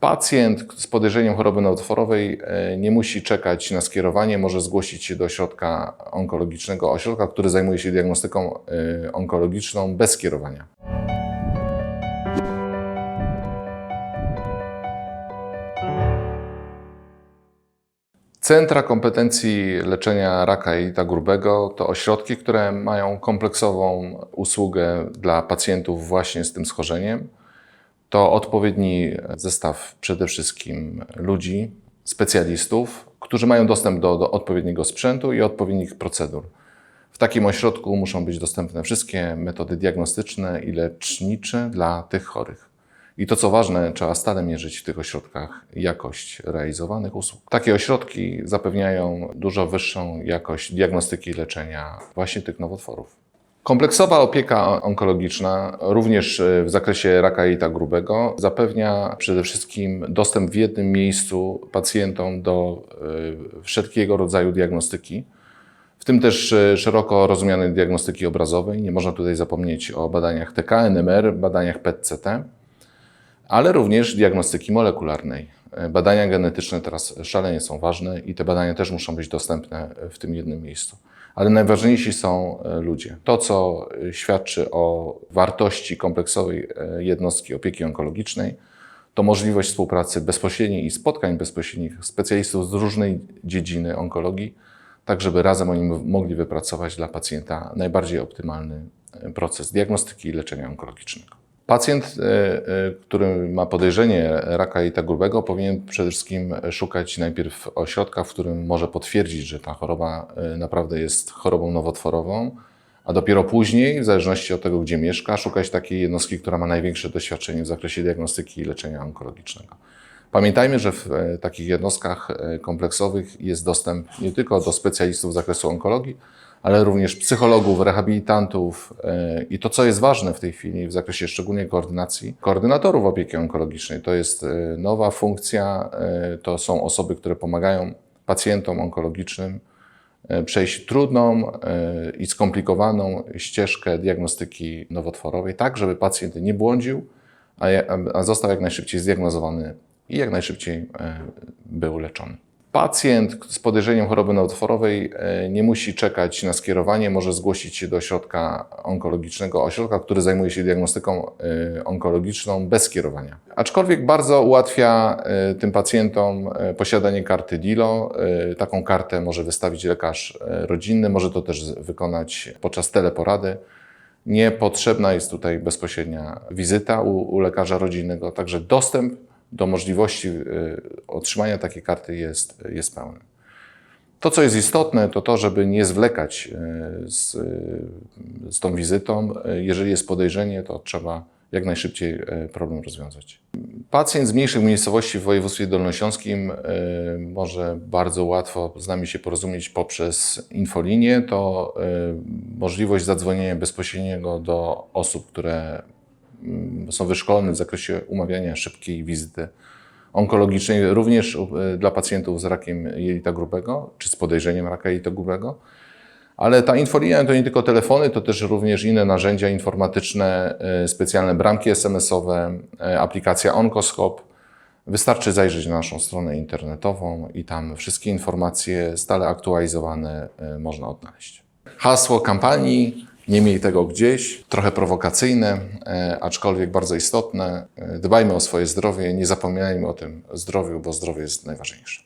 Pacjent z podejrzeniem choroby nowotworowej e, nie musi czekać na skierowanie, może zgłosić się do ośrodka onkologicznego, ośrodka, który zajmuje się diagnostyką e, onkologiczną bez skierowania. Centra kompetencji leczenia raka jelita grubego to ośrodki, które mają kompleksową usługę dla pacjentów właśnie z tym schorzeniem. To odpowiedni zestaw przede wszystkim ludzi, specjalistów, którzy mają dostęp do, do odpowiedniego sprzętu i odpowiednich procedur. W takim ośrodku muszą być dostępne wszystkie metody diagnostyczne i lecznicze dla tych chorych. I to co ważne, trzeba stale mierzyć w tych ośrodkach jakość realizowanych usług. Takie ośrodki zapewniają dużo wyższą jakość diagnostyki i leczenia właśnie tych nowotworów. Kompleksowa opieka onkologiczna, również w zakresie raka jelita grubego, zapewnia przede wszystkim dostęp w jednym miejscu pacjentom do y, wszelkiego rodzaju diagnostyki, w tym też y, szeroko rozumianej diagnostyki obrazowej. Nie można tutaj zapomnieć o badaniach TK, NMR, badaniach PET-CT ale również diagnostyki molekularnej. Badania genetyczne teraz szalenie są ważne i te badania też muszą być dostępne w tym jednym miejscu. Ale najważniejsi są e, ludzie. To, co e, świadczy o wartości kompleksowej e, jednostki opieki onkologicznej, to możliwość współpracy bezpośredniej i spotkań bezpośrednich specjalistów z różnej dziedziny onkologii, tak żeby razem oni mogli wypracować dla pacjenta najbardziej optymalny proces diagnostyki i leczenia onkologicznego. Pacjent, e, e, który ma podejrzenie raka jelita grubego, powinien przede wszystkim szukać najpierw ośrodka, w którym może potwierdzić, że ta choroba e, naprawdę jest chorobą nowotworową, a dopiero później, w zależności od tego, gdzie mieszka, szukać takiej jednostki, która ma największe doświadczenie w zakresie diagnostyki i leczenia onkologicznego. Pamiętajmy, że w takich jednostkach kompleksowych jest dostęp nie tylko do specjalistów z zakresu onkologii, ale również psychologów, rehabilitantów e, i to, co jest ważne w tej chwili w zakresie szczególnie koordynacji, koordynatorów opieki onkologicznej. To jest e, nowa funkcja, e, to są osoby, które pomagają pacjentom onkologicznym przejść trudną i skomplikowaną ścieżkę diagnostyki nowotworowej, tak żeby pacjent nie błądził, a został jak najszybciej zdiagnozowany i jak najszybciej był leczony. Pacjent z podejrzeniem choroby nowotworowej e, nie musi czekać na skierowanie, może zgłosić się do ośrodka onkologicznego, ośrodka, który zajmuje się diagnostyką e, onkologiczną bez skierowania. Aczkolwiek bardzo ułatwia e, tym pacjentom posiadanie karty DILO. Taką kartę może wystawić lekarz rodzinny, może to też wykonać podczas teleporady. Niepotrzebna jest tutaj bezpośrednia wizyta u, u lekarza rodzinnego, także dostęp do możliwości otrzymania takiej karty jest, jest pełny. To, co jest istotne, to to, żeby nie zwlekać y, z, y, z tą wizytą. Jeżeli jest podejrzenie, to trzeba jak najszybciej problem rozwiązać. Pacjent z mniejszych miejscowości w województwie dolnośląskim może bardzo łatwo z nami się porozumieć poprzez infolinię. To możliwość zadzwonienia bezpośredniego do osób, które Mm, są wyszkolone w zakresie umawiania szybkiej wizyty onkologicznej, również e, dla pacjentów z rakiem jelita grubego, czy z podejrzeniem raka jelita grubego. Ale ta infolinia to nie tylko telefony, to też również inne narzędzia informatyczne, e, specjalne bramki SMS-owe, e, aplikacja Onkoskop. Wystarczy zajrzeć na naszą stronę internetową i tam wszystkie informacje stale aktualizowane można odnaleźć. Hasło kampanii nie miej tego gdzieś, trochę prowokacyjne, e, aczkolwiek bardzo istotne. E, dbajmy o swoje zdrowie, nie zapominajmy o tym zdrowiu, bo zdrowie jest najważniejsze.